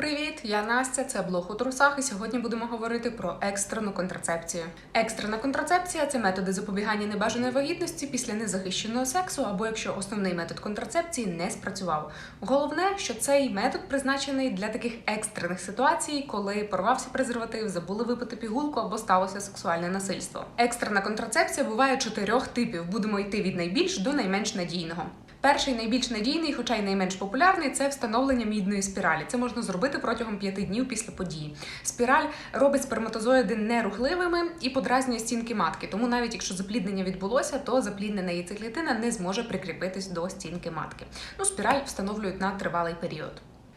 Привіт, я Настя. Це блог у трусах. І сьогодні будемо говорити про екстрену контрацепцію. Екстрена контрацепція це методи запобігання небажаної вагітності після незахищеного сексу, або якщо основний метод контрацепції не спрацював. Головне, що цей метод призначений для таких екстрених ситуацій, коли порвався презерватив, забули випити пігулку або сталося сексуальне насильство. Екстрена контрацепція буває чотирьох типів. Будемо йти від найбільш до найменш надійного. Перший найбільш надійний, хоча й найменш популярний, це встановлення мідної спіралі. Це можна зробити протягом п'яти днів після події. Спіраль робить сперматозоїди нерухливими і подразнює стінки матки. Тому навіть якщо запліднення відбулося, то запліднена яйцеклітина не зможе прикріпитись до стінки матки. Ну, спіраль встановлюють на тривалий період.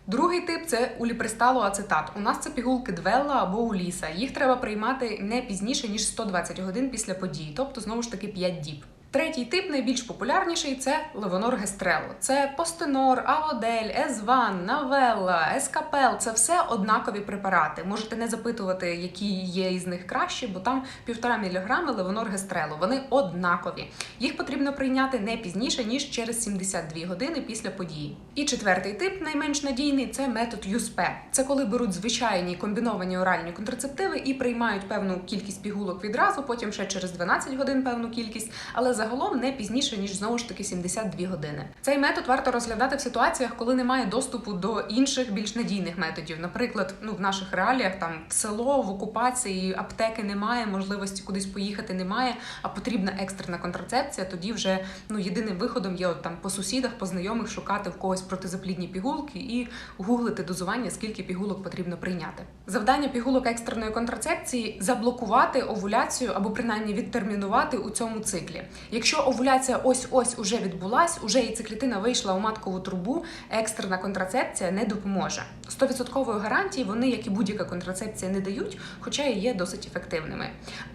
Другий тип це уліпристалоацетат. У нас це пігулки Двелла або Уліса. Їх треба приймати не пізніше ніж 120 годин після події, тобто знову ж таки 5 діб. Третій тип, найбільш популярніший, це левонор гестрело. Це постенор, аводель, езван, навелла, ескапел. Це все однакові препарати. Можете не запитувати, які є із них кращі, бо там півтора міліграми левонор гестрело. Вони однакові. Їх потрібно прийняти не пізніше ніж через 72 години після події. І четвертий тип, найменш надійний, це метод ЮСП. Це коли беруть звичайні комбіновані оральні контрацептиви і приймають певну кількість пігулок відразу, потім ще через 12 годин певну кількість, але загалом не пізніше ніж знову ж таки 72 години. Цей метод варто розглядати в ситуаціях, коли немає доступу до інших більш надійних методів. Наприклад, ну в наших реаліях там село в окупації аптеки немає, можливості кудись поїхати немає, а потрібна екстрена контрацепція. Тоді вже ну єдиним виходом є от там по сусідах, по знайомих шукати в когось протизаплідні пігулки і гуглити дозування, скільки пігулок потрібно прийняти. Завдання пігулок екстреної контрацепції заблокувати овуляцію або принаймні відтермінувати у цьому циклі. Якщо овуляція ось ось уже відбулась, уже яйцеклітина вийшла у маткову трубу, екстрена контрацепція не допоможе. 100% гарантії вони, як і будь-яка контрацепція, не дають, хоча і є досить ефективними.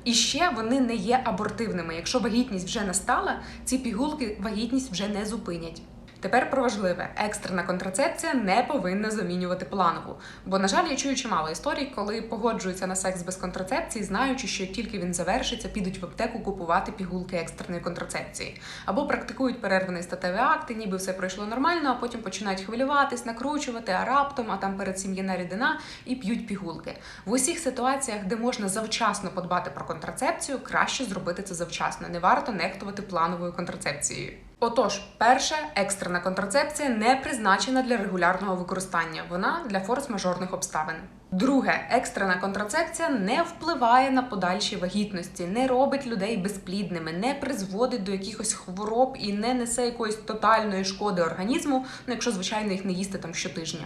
І ще вони не є абортивними. Якщо вагітність вже настала, ці пігулки вагітність вже не зупинять. Тепер про важливе: екстрена контрацепція не повинна замінювати планову. Бо, на жаль, я чую чимало історій, коли погоджуються на секс без контрацепції, знаючи, що тільки він завершиться, підуть в аптеку купувати пігулки екстреної контрацепції. Або практикують перерваний статевий акт, і ніби все пройшло нормально, а потім починають хвилюватись, накручувати, а раптом, а там перед сім'яна рідина і п'ють пігулки. В усіх ситуаціях, де можна завчасно подбати про контрацепцію, краще зробити це завчасно. Не варто нехтувати плановою контрацепцією. Отож, перше, екстрена контрацепція не призначена для регулярного використання. Вона для форс-мажорних обставин. Друге, екстрена контрацепція не впливає на подальші вагітності, не робить людей безплідними, не призводить до якихось хвороб і не несе якоїсь тотальної шкоди організму, ну якщо звичайно їх не їсти там щотижня.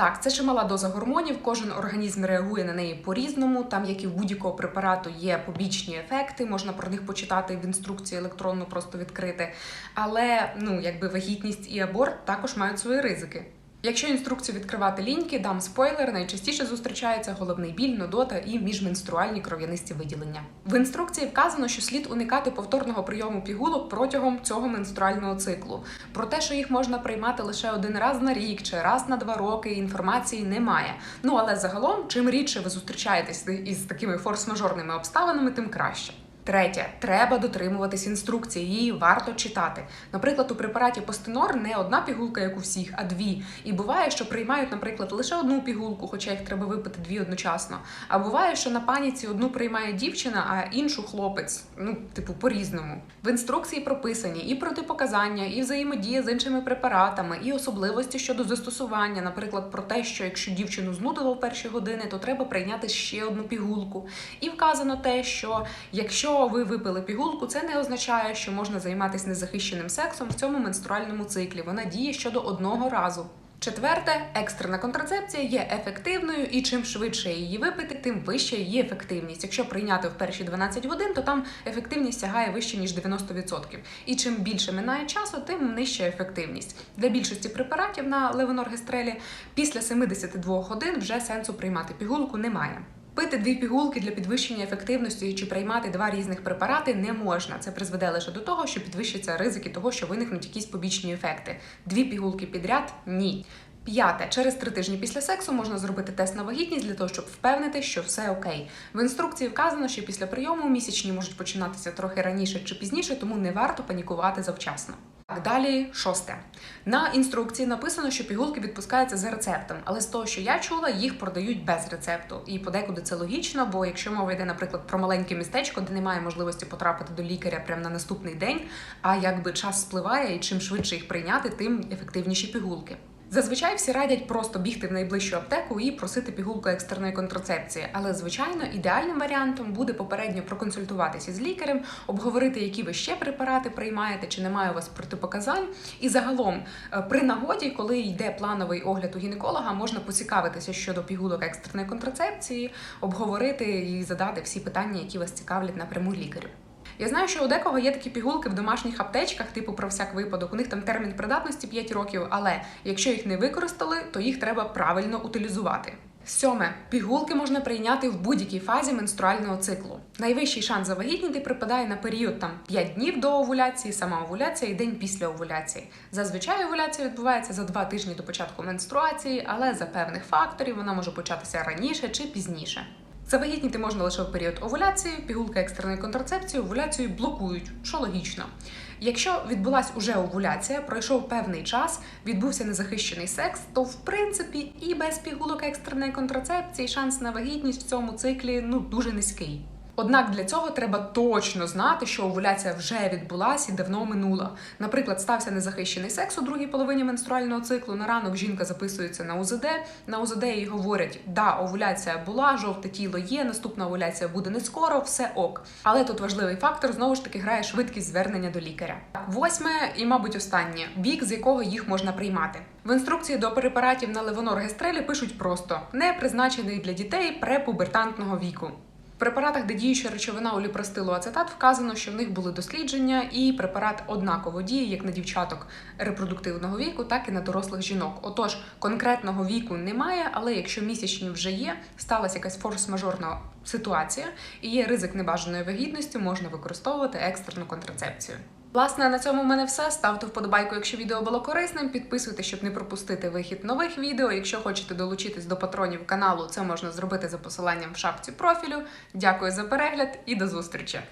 Так, це чимала доза гормонів, кожен організм реагує на неї по-різному. Там, як і в будь-якого препарату, є побічні ефекти, можна про них почитати в інструкції електронно просто відкрити. Але ну, якби вагітність і аборт також мають свої ризики. Якщо інструкцію відкривати ліньки, дам спойлер, найчастіше зустрічається головний біль, нудота і міжменструальні кров'янисті виділення. В інструкції вказано, що слід уникати повторного прийому пігулок протягом цього менструального циклу. Про те, що їх можна приймати лише один раз на рік чи раз на два роки, інформації немає. Ну але загалом, чим рідше ви зустрічаєтесь із такими форс-мажорними обставинами, тим краще. Третє, треба дотримуватись інструкції, її варто читати. Наприклад, у препараті Постенор не одна пігулка, як у всіх, а дві. І буває, що приймають, наприклад, лише одну пігулку, хоча їх треба випити дві одночасно. А буває, що на паніці одну приймає дівчина, а іншу хлопець. Ну, типу, по-різному. В інструкції прописані і протипоказання, і взаємодія з іншими препаратами, і особливості щодо застосування. Наприклад, про те, що якщо дівчину знудило в перші години, то треба прийняти ще одну пігулку. І вказано те, що якщо ви випили пігулку, це не означає, що можна займатися незахищеним сексом в цьому менструальному циклі. Вона діє щодо одного разу. Четверте, екстрена контрацепція є ефективною, і чим швидше її випити, тим вища її ефективність. Якщо прийняти в перші 12 годин, то там ефективність сягає вище ніж 90%. І чим більше минає часу, тим нижча ефективність. Для більшості препаратів на левоноргестрелі після 72 годин вже сенсу приймати пігулку немає. Пити дві пігулки для підвищення ефективності чи приймати два різних препарати не можна. Це призведе лише до того, що підвищаться ризики того, що виникнуть якісь побічні ефекти. Дві пігулки підряд ні. П'яте, через три тижні після сексу можна зробити тест на вагітність для того, щоб впевнити, що все окей. В інструкції вказано, що після прийому місячні можуть починатися трохи раніше чи пізніше, тому не варто панікувати завчасно. Так, Далі шосте. На інструкції написано, що пігулки відпускаються за рецептом, але з того, що я чула, їх продають без рецепту. І подекуди це логічно, бо якщо мова йде, наприклад, про маленьке містечко, де немає можливості потрапити до лікаря прямо на наступний день, а якби час спливає, і чим швидше їх прийняти, тим ефективніші пігулки. Зазвичай всі радять просто бігти в найближчу аптеку і просити пігулку екстреної контрацепції. Але звичайно, ідеальним варіантом буде попередньо проконсультуватися з лікарем, обговорити, які ви ще препарати приймаєте, чи немає у вас протипоказань. І загалом, е, при нагоді, коли йде плановий огляд у гінеколога, можна поцікавитися щодо пігулок екстреної контрацепції, обговорити і задати всі питання, які вас цікавлять напряму лікарю. Я знаю, що у декого є такі пігулки в домашніх аптечках, типу про всяк випадок. У них там термін придатності 5 років, але якщо їх не використали, то їх треба правильно утилізувати. Сьоме пігулки можна прийняти в будь-якій фазі менструального циклу. Найвищий шанс завагітніти припадає на період там 5 днів до овуляції, сама овуляція і день після овуляції. Зазвичай овуляція відбувається за 2 тижні до початку менструації, але за певних факторів вона може початися раніше чи пізніше. Завагітніти можна лише в період овуляції, пігулки екстреної контрацепції овуляцію блокують, що логічно. Якщо відбулась уже овуляція, пройшов певний час, відбувся незахищений секс, то в принципі і без пігулок екстреної контрацепції шанс на вагітність в цьому циклі ну дуже низький. Однак для цього треба точно знати, що овуляція вже відбулась і давно минула. Наприклад, стався незахищений секс у другій половині менструального циклу. На ранок жінка записується на УЗД. На УЗД їй говорять, да, овуляція була, жовте тіло є, наступна овуляція буде не скоро, все ок. Але тут важливий фактор знову ж таки грає швидкість звернення до лікаря. Восьме і, мабуть, останнє вік, з якого їх можна приймати. В інструкції до препаратів на левонор-гестрелі пишуть просто не призначений для дітей препубертантного віку. Препаратах, де діюча речовина оліпростилу ацетат, вказано, що в них були дослідження, і препарат однаково діє як на дівчаток репродуктивного віку, так і на дорослих жінок. Отож, конкретного віку немає, але якщо місячні вже є, сталася якась форс-мажорна ситуація і є ризик небажаної вагітності, можна використовувати екстрену контрацепцію. Власне, на цьому в мене все. Ставте вподобайку, якщо відео було корисним. Підписуйтесь, щоб не пропустити вихід нових відео. Якщо хочете долучитись до патронів каналу, це можна зробити за посиланням в шапці профілю. Дякую за перегляд і до зустрічі!